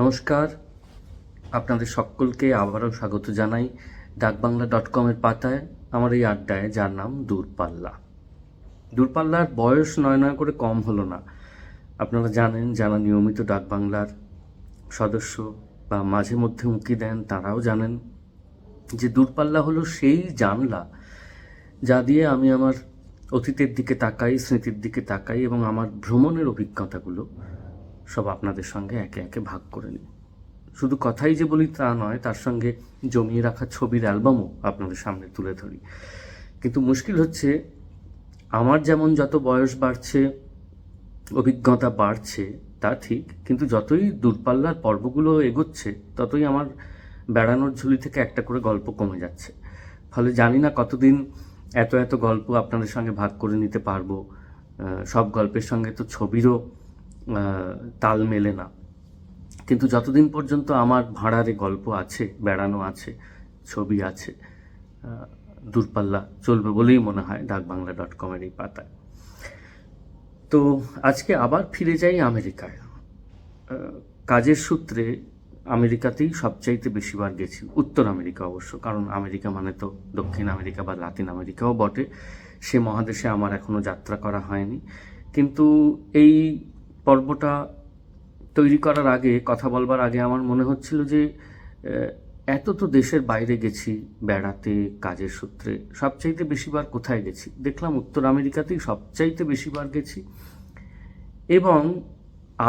নমস্কার। আপনাদের সকলকে আবারও স্বাগত জানাই ডাকবাংলা ডট কমের পাতায়, আমার এই আড্ডায়, যার নাম দূরপাল্লা। দূরপাল্লার বয়স নয় নয় করে কম হলো না। আপনারা জানেন, যারা নিয়মিত ডাকবাংলার সদস্য বা মাঝে মধ্যে উঁকি দেন, তারাও জানেন যে দূরপাল্লা হলো সেই জানলা যা দিয়ে আমি আমার অতীতের দিকে তাকাই, স্মৃতির দিকে তাকাই এবং আমার ভ্রমণের অভিজ্ঞতাগুলো সব আপনাদের সঙ্গে একে একে ভাগ করে নিই। শুধু কথাই যে বলি তা নয়, তার সঙ্গে জমিয়ে রাখা ছবির অ্যালবামও আপনাদের সামনে তুলে ধরি। কিন্তু মুশকিল হচ্ছে, আমার যেমন যত বয়স বাড়ছে, অভিজ্ঞতা বাড়ছে, তা ঠিক, কিন্তু যতই দূরপাল্লার পর্বগুলো এগোচ্ছে, ততই আমার বেড়ানোর ঝুলি থেকে একটা করে গল্প কমে যাচ্ছে। ফলে জানি না কতদিন এত এত গল্প আপনাদের সঙ্গে ভাগ করে নিতে পারব। সব গল্পের সঙ্গে তো ছবিরও তাল মেলে না। কিন্তু যতদিন পর্যন্ত আমার ভাড়ারে গল্প আছে, বেড়ানো আছে, ছবি আছে দূরপাল্লা চলবে বলেই মনে হয় ডাকবাংলা ডট কমের এই পাতায়। তো আজকে আবার ফিরে যাই আমেরিকায়। কাজের সূত্রে আমেরিকাতেই সবচাইতে বেশিবার গেছি, উত্তর আমেরিকা অবশ্য, কারণ আমেরিকা মানে তো দক্ষিণ আমেরিকা বা লাতিন আমেরিকাও বটে। সে মহাদেশে আমার এখনও যাত্রা করা হয়নি। কিন্তু এই পর্বটা তৈরি করার আগে, কথা বলবার আগে আমার মনে হচ্ছিল যে এত তো দেশের বাইরে গেছি, বেড়াতে, কাজের সূত্রে, সবচাইতে বেশিবার কোথায় গেছি? দেখলাম উত্তর আমেরিকাতেই সবচাইতে বেশিবার গেছি। এবং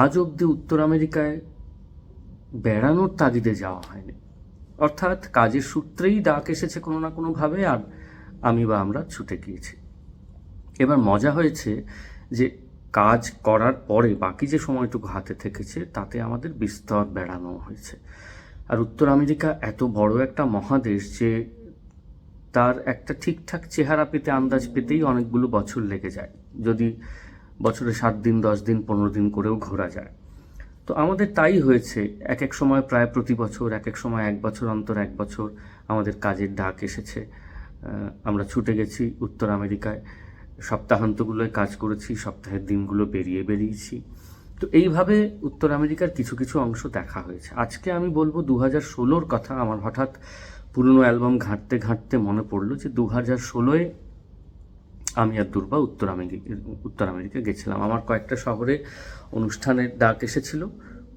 আজ অবধি উত্তর আমেরিকায় বেড়ানোর তাগিদে যাওয়া হয়নি। অর্থাৎ কাজের সূত্রেই ডাক এসেছে কোনো না কোনোভাবে, আর আমি বা আমরা ছুটে গিয়েছি। এবার মজা হয়েছে যে কাজ করার পরে বাকি যে সময়টুকু হাতে থেকেছে, তাতে আমাদের বিস্তর বেড়ানো হয়েছে। আর উত্তর আমেরিকা এত বড় একটা মহাদেশ যে তার একটা ঠিকঠাক চেহারা পেতে, আন্দাজ পেতেই অনেকগুলো বছর লেগে যায়। যদি বছরে সাত দিন, দশ দিন, পনেরো দিন করেও ঘোরা যায়। তো আমাদের তাই হয়েছে, এক এক সময় প্রায় প্রতি বছর, এক এক সময় এক বছর অন্তর, এক বছর আমাদের কাজের ডাক এসেছে। আমরা ছুটে গেছি উত্তর আমেরিকায়। সপ্তাহান্তগুলোয় কাজ করেছি, সপ্তাহের দিনগুলো পেরিয়ে বেরিয়েছি। তো এইভাবে উত্তর আমেরিকার কিছু কিছু অংশ দেখা হয়েছে। আজকে আমি বলব দু হাজার ষোলোর কথা। আমার হঠাৎ পুরনো অ্যালবাম ঘাঁটতে ঘাঁটতে মনে পড়ল যে দু হাজার ষোলোয় আমি আর দুর্বা উত্তর আমেরিকা উত্তর আমেরিকা গেছিলাম। আমার কয়েকটা শহরে অনুষ্ঠানের ডাক এসেছিল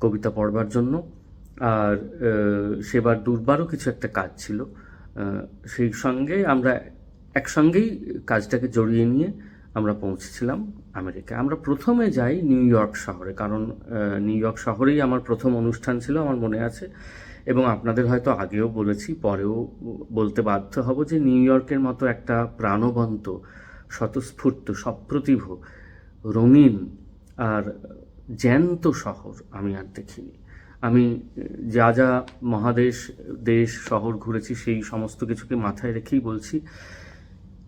কবিতা পড়বার জন্য। আর সেবার দুর্বারও কিছু একটা কাজ ছিল। সেই সঙ্গে আমরা একসঙ্গেই কাজটাকে জড়িয়ে নিয়ে আমরা পৌঁছেছিলাম আমেরিকা আমরা প্রথমে যাই নিউ ইয়র্ক শহরে, কারণ নিউ ইয়র্ক শহরেই আমার প্রথম অনুষ্ঠান ছিল, আমার মনে আছে। এবং আপনাদের হয়তো আগেও বলেছি, পরেও বলতে বাধ্য হব যে নিউ ইয়র্কের মতো একটা প্রাণবন্ত, স্বতঃস্ফূর্ত, সপ্রতিভ, রঙিন আর জ্যান্ত শহর আমি আর দেখিনি। আমি যা যা মহাদেশ, দেশ, শহর ঘুরেছি, সেই সমস্ত কিছুকে মাথায় রেখেই বলছি।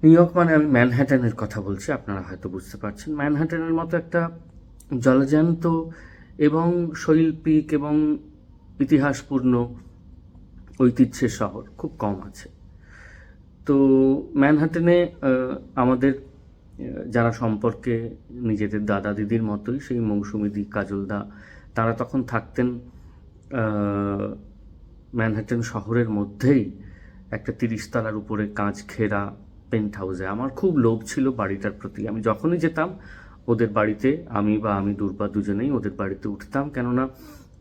নিউ ইয়র্ক মানে আমি ম্যানহ্যাটনের কথা বলছি, আপনারা হয়তো বুঝতে পারছেন। ম্যানহ্যাটনের মতো একটা জলজ্যান্ত এবং শৈল্পিক এবং ইতিহাসপূর্ণ ঐতিহ্যের শহর খুব কম আছে। তো ম্যানহাটনে আমাদের যারা সম্পর্কে নিজেদের দাদা দিদির মতোই, সেই মৌসুমিদি কাজলদা তারা তখন থাকতেন ম্যানহাটন শহরের মধ্যেই একটা তিরিশতলার উপরে কাঁচ ঘেরা পেন্ট হাউসে। আমার খুব লোভ ছিল বাড়িটার প্রতি। আমি যখনই যেতাম, ওদের বাড়িতে আমি বা আমি দুর্বা দুজনেই ওদের বাড়িতে উঠতাম। কেননা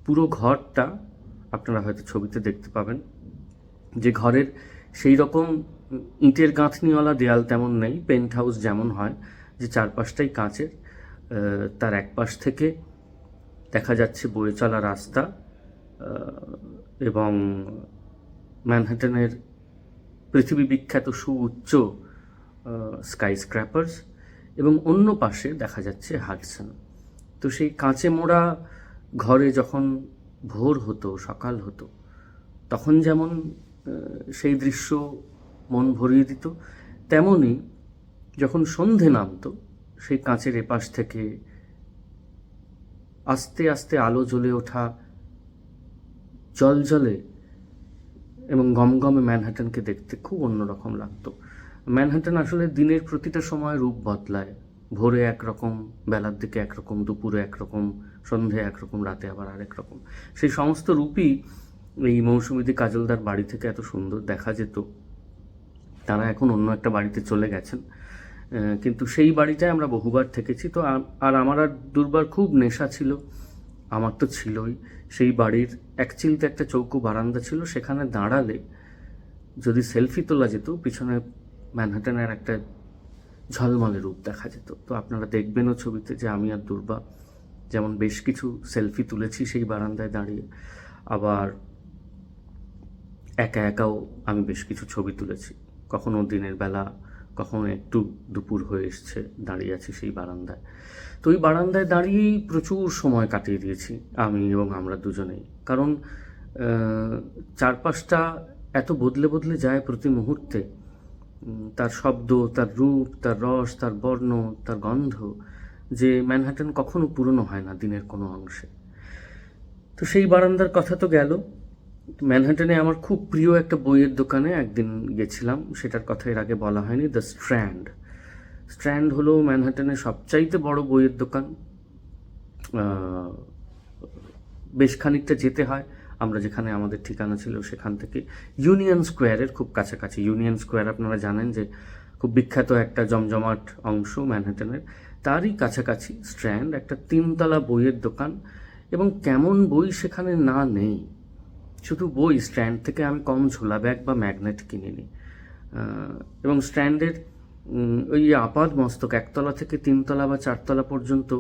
পুরো ঘরটা আপনারা হয়তো ছবিতে দেখতে পাবেন। যে ঘরের সেই রকম ইটের গাঁথনিওয়ালা দেয়াল তেমন নেই, পেন্ট হাউস যেমন হয়, যে চারপাশটাই কাঁচের। তার এক পাশ থেকে দেখা যাচ্ছে বয়ে চলা রাস্তা এবং ম্যানহাটনের পৃথিবী বিখ্যাত সুউচ্চ স্কাই স্ক্র্যাপার্স এবং অন্য পাশে দেখা যাচ্ছে হাডসন। তো সেই কাঁচে মোড়া ঘরে যখন ভোর হতো, সকাল হতো, তখন যেমন সেই দৃশ্য মন ভরিয়ে দিত তেমনই যখন সন্ধে নামতো, সেই কাঁচের এপাশ থেকে আস্তে আস্তে আলো জ্বলে ওঠা জল জলে এবং গমগমে ম্যানহাটনকে দেখতে খুব অন্যরকম লাগতো। ম্যানহাটন আসলে দিনের প্রতিটা সময় রূপ বদলায়। ভোরে একরকম, বেলার দিকে একরকম, দুপুরে একরকম সন্ধে একরকম, রাতে আবার আরেক রকম। সেই সমস্ত রূপই এই মৌসুমীদি কাজলদার বাড়ি থেকে এত সুন্দর দেখা যেত। তারা এখন অন্য একটা বাড়িতে চলে গেছেন। কিন্তু সেই বাড়িটায় আমরা বহুবার থেকেছি। তো আর আমার আর দুর্বার খুব নেশা ছিল। আমার তো ছিলই। সেই বাড়ির এক চিলতে একটা চৌকো বারান্দা ছিল, সেখানে দাঁড়ালে যদি সেলফি তোলা যেত, পিছনে ম্যানহাটনের একটা ঝলমলে রূপ দেখা যেত। তো আপনারা দেখবেনও ছবিতে যে আমি আর দুর্বা যেমন বেশ কিছু সেলফি তুলেছি সেই বারান্দায় দাঁড়িয়ে। আবার একা একাও আমি বেশ কিছু ছবি তুলেছি। কখনো দিনের বেলা কখনো একটু দুপুর হয়ে এসছে, দাঁড়িয়ে আছি সেই বারান্দায়। তো ওই বারান্দায় দাঁড়িয়েই প্রচুর সময় কাটিয়ে দিয়েছি, আমি এবং আমরা দুজনেই। কারণ চারপাশটা এত বদলে বদলে যায় প্রতি মুহূর্তে তার শব্দ, তার রূপ, তার রস, তার বর্ণ, তার গন্ধ, যে ম্যানহাটন কখনো পুরনো হয় না দিনের কোনো অংশে। তো সেই বারান্দার কথা তো গেল ম্যানহাটনে আমার খুব প্রিয় একটা বইয়ের দোকানে একদিন গেছিলাম, সেটার কথা এর আগে বলা হয়নি দ্য স্ট্র্যান্ড স্ট্র্যান্ড হলো ম্যানহাটনের সবচাইতে বড় বইয়ের দোকান। বেশ খানিকটা যেতে হয়, আমরা যেখানে আমাদের ঠিকানা ছিল সেখান থেকে। ইউনিয়ন স্কোয়ারের খুব কাছাকাছি। ইউনিয়ন স্কোয়ার আপনারা জানেন যে খুব বিখ্যাত একটা জমজমাট অংশ ম্যানহাটনের তারই কাছাকাছি স্ট্র্যান্ড একটা তিনতলা বইয়ের দোকান। এবং কেমন বই সেখানে না নেই শুধু বই স্ট্র্যান্ড থেকে আমি কম ঝোলা ব্যাগ বা ম্যাগনেট কিনিনি। এবং স্ট্র্যান্ডের উম, ওই আপাদ মস্তক একতলা থেকে তিনতলা বা চারতলা পর্যন্ত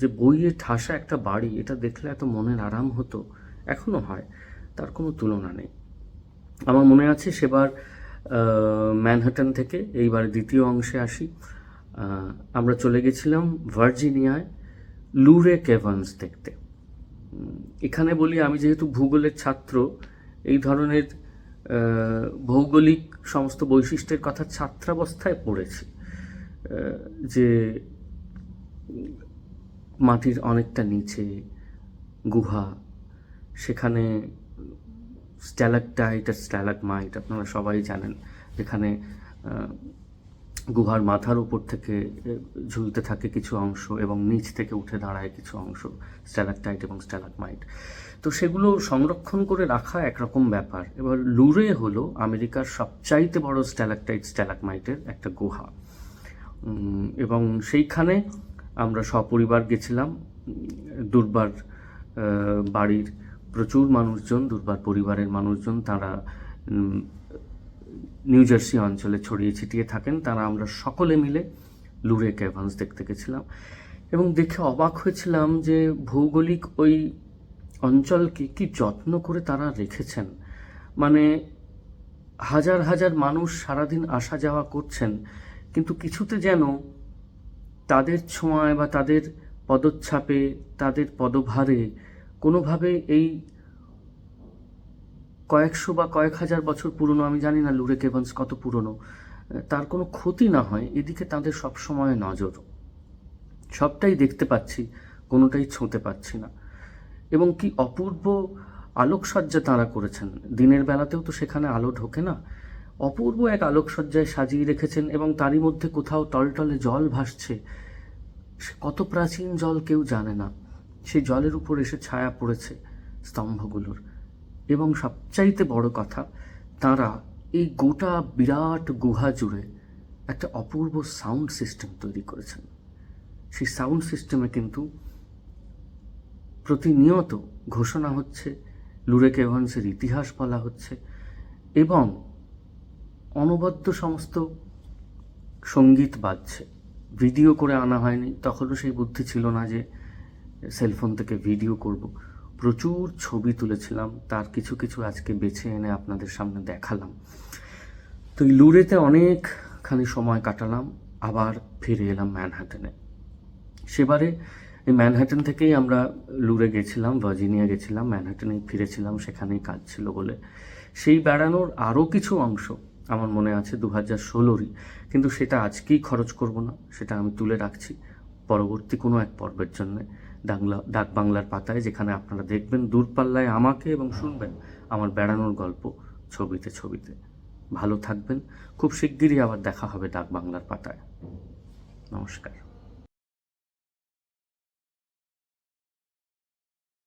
যে বইয়ে ঠাসা একটা বাড়ি এটা দেখলে এত মনের আরাম হতো এখনও হয় তার কোনো তুলনা নেই। আমার মনে আছে সেবার ম্যানহাটন থেকে এইবার দ্বিতীয় অংশে আসি। আমরা চলে গেছিলাম ভার্জিনিয়ায় লুরে কেভান্স দেখতে। এখানে বলি আমি যেহেতু ভূগোলের ছাত্র, এই ধরনের ভৌগোলিক সমস্ত বৈশিষ্ট্যের কথা ছাত্রাবস্থায় পড়েছি যে মাটির অনেকটা নিচে গুহা, সেখানে স্ট্যালাকটাইট আর স্ট্যালাকমাইট, আপনারা সবাই জানেন, যেখানে গুহার মাথার উপর থেকে ঝুলতে থাকে কিছু অংশ এবং নিচ থেকে উঠে দাঁড়ায় কিছু অংশ, স্ট্যালাকটাইট এবং স্ট্যালাকমাইট। তো সেগুলো সংরক্ষণ করে রাখা একরকম ব্যাপার। এবার লুরে হলো আমেরিকার সবচাইতে বড় স্ট্যালাকটাইট স্ট্যালাকমাইটের একটা গুহা। এবং সেইখানে আমরা সপরিবার গেছিলাম। দুর্বার বাড়ির প্রচুর মানুষজন, দুর্বার পরিবারের মানুষজন, তারা নিউ জার্সি অঞ্চলে ছড়িয়ে ছিটিয়ে থাকেন। তারা আমরা সকলে মিলে লুরে ক্যাভান্স দেখতে গেছিলাম এবং দেখে অবাক হয়েছিলাম যে ভৌগোলিক ওই অঞ্চলকে কি যত্ন করে তারা রেখেছেন। মানে হাজার হাজার মানুষ সারাদিন আসা যাওয়া করছেন, কিন্তু কিছুতে যেন তাদের ছোঁয়ায় বা তাদের পদচ্ছাপে, তাদের পদভারে কোনোভাবে এই কয়েকশো বা কয়েক হাজার বছর পুরনো, আমি জানি না লুরে কেভান্স কত পুরনো তার কোনো ক্ষতি না হয়, এদিকে তাদের সবসময় নজর। সবটাই দেখতে পাচ্ছি, কোনোটাই ছুঁতে পাচ্ছি না। এবং কি অপূর্ব আলোকসজ্জা তাঁরা করেছেন। দিনের বেলাতেও তো সেখানে আলো ঢোকে না। অপূর্ব এক আলোকসজ্জায় সাজিয়ে রেখেছেন এবং তারই মধ্যে কোথাও টলটলে জল ভাসছে। কত প্রাচীন জল কেউ জানে না। সেই জলের উপর এসে ছায়া পড়েছে স্তম্ভগুলোর। এবং সবচাইতে বড় কথা, তারা এই গোটা বিরাট গুহা জুড়ে একটা অপূর্ব সাউন্ড সিস্টেম তৈরি করেছেন। সেই সাউন্ড সিস্টেমে কিন্তু প্রতিনিয়ত ঘোষণা হচ্ছে, লুরেক এভান্সের ইতিহাস বলা হচ্ছে এবং অনবদ্য সমস্ত সংগীত বাজছে। ভিডিও করে আনা হয়নি। তখনও সেই বুদ্ধি ছিল না যে সেলফোন থেকে ভিডিও করব। প্রচুর ছবি তুলেছিলাম, তার কিছু কিছু আজকে বেছে এনে আপনাদের সামনে দেখালাম। তো এই লুরেতে অনেকখানি সময় কাটালাম, আবার ফিরে এলাম ম্যানহাটনে। সেবারে এই ম্যানহাটন থেকেই আমরা লুরে গেছিলাম, ভার্জিনিয়া গেছিলাম ম্যানহাটনেই ফিরেছিলাম, সেখানেই কাজ ছিল বলে। সেই বেড়ানোর আরও কিছু অংশ আমার মনে আছে দু হাজার ষোলোরই, কিন্তু সেটা আজকেই খরচ করব না, সেটা আমি তুলে রাখছি পরবর্তী কোনো এক পর্বের জন্যে। ডাংলা ডাক বাংলার পাতায়, যেখানে আপনারা দেখবেন দূরপাল্লায় আমাকে এবং শুনবেন আমার বেড়ানোর গল্প ছবিতে ছবিতে। ভালো থাকবেন। খুব শিগগিরই আবার দেখা হবে ডাক বাংলার পাতায়। নমস্কার।